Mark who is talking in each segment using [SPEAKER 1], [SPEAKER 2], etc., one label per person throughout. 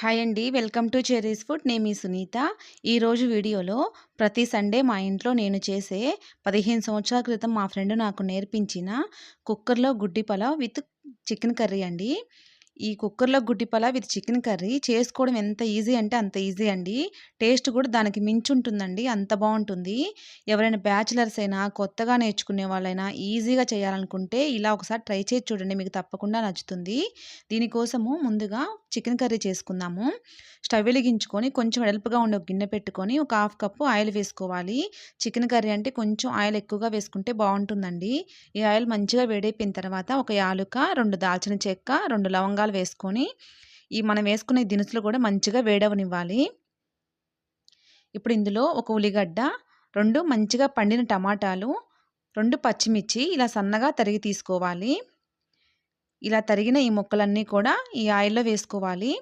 [SPEAKER 1] Hi అండి. Welcome to cherry's food. నేను మీ సునీత. ఈరోజు వీడియోలో ప్రతి సండే మా ఇంట్లో నేను చేసే పదిహేను సంవత్సరాల క్రితం మా ఫ్రెండ్ నాకు నేర్పించిన కుక్కర్లో గుడ్డి పలావ్ విత్ చికెన్ కర్రీ అండి. ఈ కుక్కర్లో గుడ్డి పలావ్ విత్ చికెన్ కర్రీ. చేసుకోవడం ఎంత ఈజీ అంటే అంత ఈజీ అండి. టేస్ట్ కూడా దానికి మించి ఉంటుందండి అంత బాగుంటుంది. ఎవరైనా బ్యాచిలర్స్ అయినా కొత్తగా నేర్చుకునే వాళ్ళైనా ఈజీగా చేయాలనుకుంటే ఇలా ఒకసారి ట్రై చేసి చూడండి. మీకు తప్పకుండా నచ్చుతుంది. దీనికోసము ముందుగా చికెన్ కర్రీ చేసుకుందాము. స్టవ్ వెలిగించుకొని కొంచెం వెడల్పుగా ఉండే ఒక గిన్నె పెట్టుకొని ఒక హాఫ్ కప్పు ఆయిల్ వేసుకోవాలి. చికెన్ కర్రీ అంటే కొంచెం ఆయిల్ ఎక్కువగా వేసుకుంటే బాగుంటుందండి. ఈ ఆయిల్ మంచిగా వేడైపోయిన తర్వాత ఒక యాలుక రెండు దాల్చిన చెక్క రెండు లవంగాలు వేసుకొని ఈ మనం వేసుకునే దినుసులు కూడా మంచిగా వేడవనివ్వాలి. ఇప్పుడు ఇందులో ఒక ఉల్లిగడ్డ రెండు మంచిగా పండిన టమాటాలు రెండు పచ్చిమిర్చి ఇలా సన్నగా తరిగి తీసుకోవాలి. ఇలా తరిగిన ఈ ముక్కలన్నీ కూడా ఈ ఆయిల్లో వేసుకోవాలి.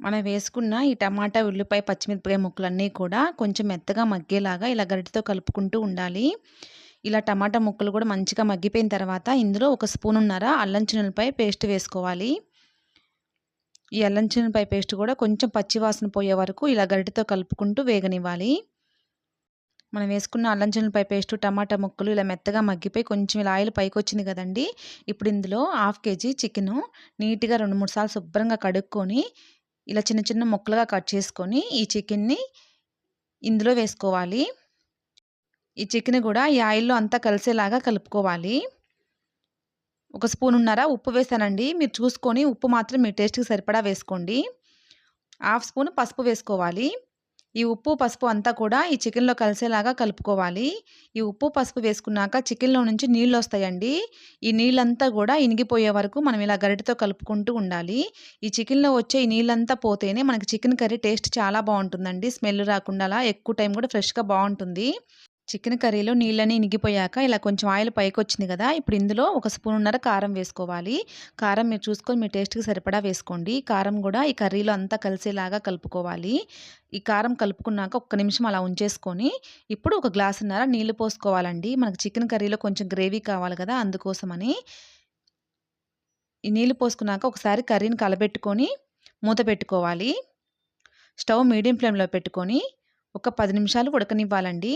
[SPEAKER 1] మనం వేసుకున్న ఈ టమాటా ఉల్లిపాయ పచ్చిమిరపకాయ ముక్కలన్నీ కూడా కొంచెం మెత్తగా మగ్గేలాగా ఇలా గరిటితో కలుపుకుంటూ ఉండాలి. ఇలా టమాటా ముక్కలు కూడా మంచిగా మగ్గిపోయిన తర్వాత ఇందులో ఒక స్పూన్ ఉన్నారా అల్లం చిన్నపై పేస్ట్ వేసుకోవాలి. ఈ అల్లం చిన్నపై పేస్ట్ కూడా కొంచెం పచ్చివాసన పోయే వరకు ఇలా గరిటతో కలుపుకుంటూ వేగనివ్వాలి. మనం వేసుకున్న అల్లం చిన్నపై పేస్ట్ టమాటా ముక్కలు ఇలా మెత్తగా మగ్గిపోయి కొంచెం ఇలా ఆయిల్ పైకి వచ్చింది కదండి. ఇప్పుడు ఇందులో హాఫ్ కేజీ చికెను నీట్గా రెండు మూడు సార్లు శుభ్రంగా కడుక్కొని ఇలా చిన్న చిన్న ముక్కలుగా కట్ చేసుకొని ఈ చికెన్ని ఇందులో వేసుకోవాలి. ఈ చికెన్ కూడా ఈ ఆయిల్లో అంతా కలిసేలాగా కలుపుకోవాలి. ఒక స్పూన్ ఉన్నారా ఉప్పు వేసానండి. మీరు చూసుకొని ఉప్పు మాత్రం మీ టేస్ట్కి సరిపడా వేసుకోండి. హాఫ్ స్పూన్ పసుపు వేసుకోవాలి. ఈ ఉప్పు పసుపు అంతా కూడా ఈ చికెన్లో కలిసేలాగా కలుపుకోవాలి. ఈ ఉప్పు పసుపు వేసుకున్నాక చికెన్లో నుంచి నీళ్ళు వస్తాయండి. ఈ నీళ్ళంతా కూడా ఇనిగిపోయే వరకు మనం ఇలా గరిటతో కలుపుకుంటూ ఉండాలి. ఈ చికెన్లో వచ్చే ఈ నీళ్ళంతా పోతేనే మనకి చికెన్ కర్రీ టేస్ట్ చాలా బాగుంటుందండి. స్మెల్ రాకుండా ఎక్కువ టైం కూడా ఫ్రెష్గా బాగుంటుంది. చికెన్ కర్రీలో నీళ్ళని ఇనిగిపోయాక ఇలా కొంచెం ఆయిల్ పైకి వచ్చింది కదా ఇప్పుడు ఇందులో ఒక స్పూన్న్నర కారం వేసుకోవాలి. కారం మీరు చూసుకొని మీ టేస్ట్కి సరిపడా వేసుకోండి. కారం కూడా ఈ కర్రీలో అంతా కలిసేలాగా కలుపుకోవాలి. ఈ కారం కలుపుకున్నాక ఒక్క నిమిషం అలా ఉంచేసుకొని ఇప్పుడు ఒక గ్లాసున్నర నీళ్ళు పోసుకోవాలండి. మనకు చికెన్ కర్రీలో కొంచెం గ్రేవీ కావాలి కదా అందుకోసమని. ఈ నీళ్ళు పోసుకున్నాక ఒకసారి కర్రీని కలబెట్టుకొని మూత పెట్టుకోవాలి. స్టవ్ మీడియం ఫ్లేమ్లో పెట్టుకొని ఒక పది నిమిషాలు ఉడకనివ్వాలండి.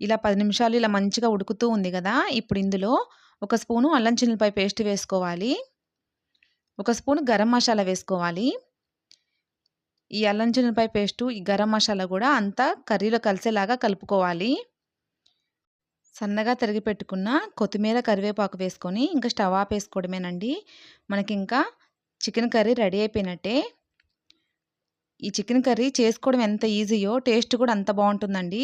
[SPEAKER 1] ఇలా పది నిమిషాలు ఇలా మంచిగా ఉడుకుతూ ఉంది కదా! ఇప్పుడు ఇందులో ఒక స్పూను అల్లం చిన్నపాయ పేస్ట్ వేసుకోవాలి. ఒక స్పూన్ గరం మసాలా వేసుకోవాలి. ఈ అల్లం చిన్నపాయ పేస్టు ఈ గరం మసాలా కూడా అంతా కర్రీలో కలిసేలాగా కలుపుకోవాలి. సన్నగా తరిగి పెట్టుకున్న కొత్తిమీర కరివేపాకు వేసుకొని ఇంకా స్టవ్ ఆపేసుకోవడమేనండి. మనకి ఇంకా చికెన్ కర్రీ రెడీ అయిపోయినట్టే. ఈ చికెన్ కర్రీ చేసుకోవడం ఎంత ఈజీయో టేస్ట్ కూడా అంత బాగుంటుందండి.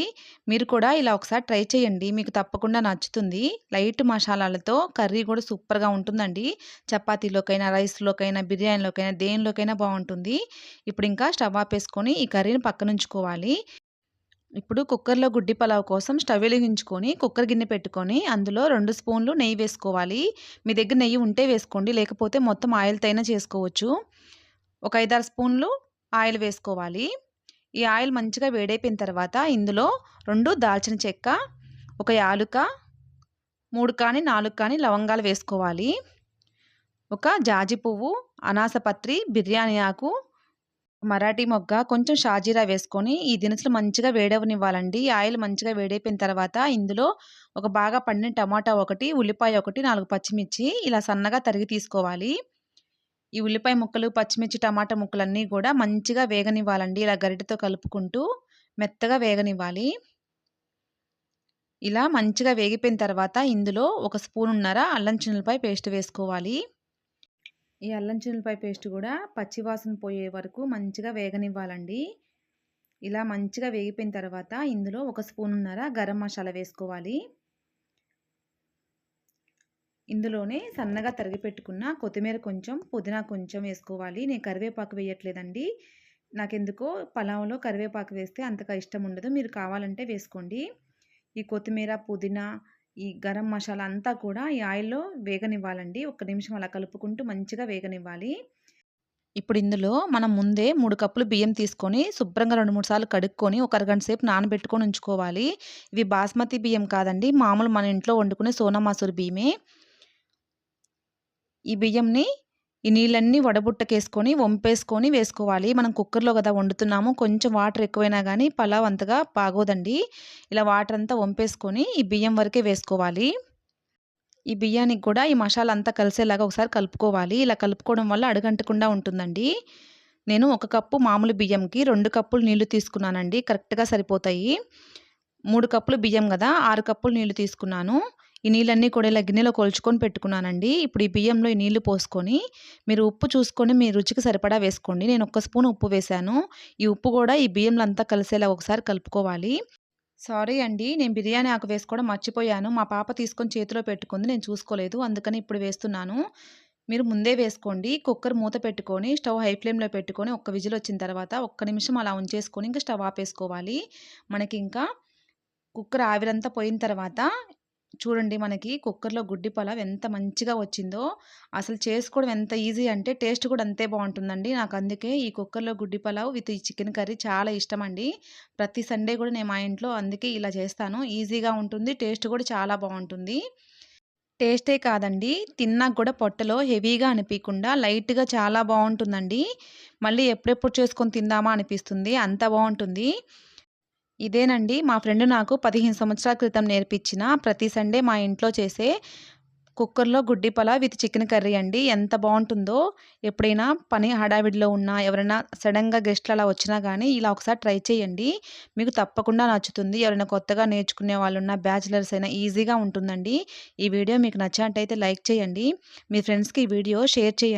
[SPEAKER 1] మీరు కూడా ఇలా ఒకసారి ట్రై చేయండి. మీకు తప్పకుండా నచ్చుతుంది. లైట్ మసాలాలతో కర్రీ కూడా సూపర్గా ఉంటుందండి. చపాతీలోకైనా రైస్లోకైనా బిర్యానీలోకైనా దేనిలోకైనా బాగుంటుంది. ఇప్పుడు ఇంకా స్టవ్ ఆపేసుకొని ఈ కర్రీని పక్కనుంచుకోవాలి. ఇప్పుడు కుక్కర్లో గుడ్డి పలావ్ కోసం స్టవ్ వెలిగించుకొని కుక్కర్ గిన్నె పెట్టుకొని అందులో రెండు స్పూన్లు నెయ్యి వేసుకోవాలి. మీ దగ్గర నెయ్యి ఉంటే వేసుకోండి. లేకపోతే మొత్తం ఆయిల్తో అయినా చేసుకోవచ్చు. ఒక ఐదారు స్పూన్లు ఆయిల్ వేసుకోవాలి. ఈ ఆయిల్ మంచిగా వేడైపోయిన తర్వాత ఇందులో రెండు దాల్చిన చెక్క ఒక యాలుక మూడు కానీ నాలుగు కానీ లవంగాలు వేసుకోవాలి. ఒక జాజి పువ్వు అనాసపత్రి బిర్యానీ ఆకు మరాఠీ మొగ్గ కొంచెం షాజీరా వేసుకొని ఈ దినుసులు మంచిగా వేడవనివ్వాలండి. ఆయిల్ మంచిగా వేడైపోయిన తర్వాత ఇందులో ఒక బాగా పండిన టమాటా ఒకటి ఉల్లిపాయ ఒకటి నాలుగు పచ్చిమిర్చి ఇలా సన్నగా తరిగి తీసుకోవాలి. ఈ ఉల్లిపాయ ముక్కలు పచ్చిమిర్చి టమాటా ముక్కలన్నీ కూడా మంచిగా వేగనివ్వాలండి. ఇలా గరిటతో కలుపుకుంటూ మెత్తగా వేగనివ్వాలి. ఇలా మంచిగా వేగిపోయిన తర్వాత ఇందులో ఒక స్పూన్ ఉన్నర అల్లం చిన్నపాయ పేస్ట్ వేసుకోవాలి. ఈ అల్లం చిన్నపాయ పేస్ట్ కూడా పచ్చివాసన పోయే వరకు మంచిగా వేగనివ్వాలండి. ఇలా మంచిగా వేగిపోయిన తర్వాత ఇందులో ఒక స్పూన్ ఉన్నర గరం మసాలా వేసుకోవాలి. ఇందులోనే సన్నగా తరిగి పెట్టుకున్న కొత్తిమీర కొంచెం పుదీనా కొంచెం వేసుకోవాలి. నేను కరివేపాకు వేయట్లేదండి. నాకెందుకో పలావ్లో కరివేపాకు వేస్తే అంతగా ఇష్టం ఉండదు. మీరు కావాలంటే వేసుకోండి. ఈ కొత్తిమీర పుదీనా ఈ గరం మసాలా అంతా కూడా ఈ ఆయిల్లో వేగనివ్వాలండి. ఒక నిమిషం అలా కలుపుకుంటూ మంచిగా వేగనివ్వాలి. ఇప్పుడు ఇందులో మనం ముందే మూడు కప్పులు బియ్యం తీసుకొని శుభ్రంగా రెండు మూడు సార్లు కడుక్కొని ఒక అరగంట సేపు నానబెట్టుకొని ఉంచుకోవాలి. ఇవి బాస్మతి బియ్యం కాదండి. మామూలు మన ఇంట్లో వండుకునే సోనా మసూరి బియ్యమే. ఈ బియ్యంని ఈ నీళ్ళన్నీ వడబుట్టకేసుకొని వంపేసుకొని వేసుకోవాలి. మనం కుక్కర్లో కదా వండుతున్నాము. కొంచెం వాటర్ ఎక్కువైనా కానీ పలావ్ అంతగా బాగోదండి. ఇలా వాటర్ అంతా వంపేసుకొని ఈ బియ్యం వరకే వేసుకోవాలి. ఈ బియ్యానికి కూడా ఈ మసాలా అంతా కలిసేలాగా ఒకసారి కలుపుకోవాలి. ఇలా కలుపుకోవడం వల్ల అడుగంటకుండా ఉంటుందండి. నేను ఒక కప్పు మామూలు బియ్యంకి రెండు కప్పులు నీళ్ళు తీసుకున్నానండి. కరెక్ట్గా సరిపోతాయి. మూడు కప్పులు బియ్యం కదా ఆరు కప్పులు నీళ్ళు తీసుకున్నాను. ఈ నీళ్ళన్నీ కూడా ఇలా గిన్నెలో కొలుచుకొని పెట్టుకున్నానండి. ఇప్పుడు ఈ బియ్యంలో ఈ నీళ్ళు పోసుకొని మీరు ఉప్పు చూసుకొని మీ రుచికి సరిపడా వేసుకోండి. నేను ఒక్క స్పూన్ ఉప్పు వేశాను. ఈ ఉప్పు కూడా ఈ బియ్యంలో అంతా కలిసేలా ఒకసారి కలుపుకోవాలి. సారీ అండి నేను బిర్యానీ ఆకు వేసుకోవడం మర్చిపోయాను. మా పాప తీసుకొని చేతిలో పెట్టుకుంది నేను చూసుకోలేదు. అందుకని ఇప్పుడు వేస్తున్నాను. మీరు ముందే వేసుకోండి. కుక్కర్ మూత పెట్టుకొని స్టవ్ హై ఫ్లేమ్లో పెట్టుకొని ఒక్క విజిల్ వచ్చిన తర్వాత ఒక్క నిమిషం అలా ఉంచేసుకొని ఇంకా స్టవ్ ఆపేసుకోవాలి. మనకి ఇంకా కుక్కర్ ఆవిరంతా పోయిన తర్వాత చూడండి మనకి కుక్కర్లో గుడ్డి పలావ్ ఎంత మంచిగా వచ్చిందో. అసలు చేసుకోవడం ఎంత ఈజీ అంటే టేస్ట్ కూడా అంతే బాగుంటుందండి. నాకు అందుకే ఈ కుక్కర్లో గుడ్డి పలావ్ విత్ ఈ చికెన్ కర్రీ చాలా ఇష్టం అండి. ప్రతి సండే కూడా నేను మా ఇంట్లో అందుకే ఇలా చేస్తాను. ఈజీగా ఉంటుంది టేస్ట్ కూడా చాలా బాగుంటుంది. టేస్టే కాదండి తిన్నాక కూడా పొట్టలో హెవీగా అనిపించకుండా లైట్గా చాలా బాగుంటుందండి. మళ్ళీ ఎప్పుడెప్పుడు చేసుకొని తిందామా అనిపిస్తుంది అంత బాగుంటుంది. ఇదేనండి. మా ఫ్రెండ్ నాకు పదిహేను సంవత్సరాల క్రితం నేర్పించిన ప్రతి సండే మా ఇంట్లో చేసే కుక్కర్లో గుడ్డి పలా విత్ చికెన్ కర్రీ అండి. ఎంత బాగుంటుందో ఎప్పుడైనా పని హడావిడిలో ఉన్నా ఎవరైనా సడన్గా గెస్ట్లు అలా వచ్చినా కానీ ఇలా ఒకసారి ట్రై చేయండి. మీకు తప్పకుండా నచ్చుతుంది. ఎవరైనా కొత్తగా నేర్చుకునే వాళ్ళు ఉన్న బ్యాచిలర్స్ అయినా ఈజీగా ఉంటుందండి. ఈ వీడియో మీకు నచ్చినట్టయితే లైక్ చేయండి. మీ ఫ్రెండ్స్కి ఈ వీడియో షేర్ చేయండి.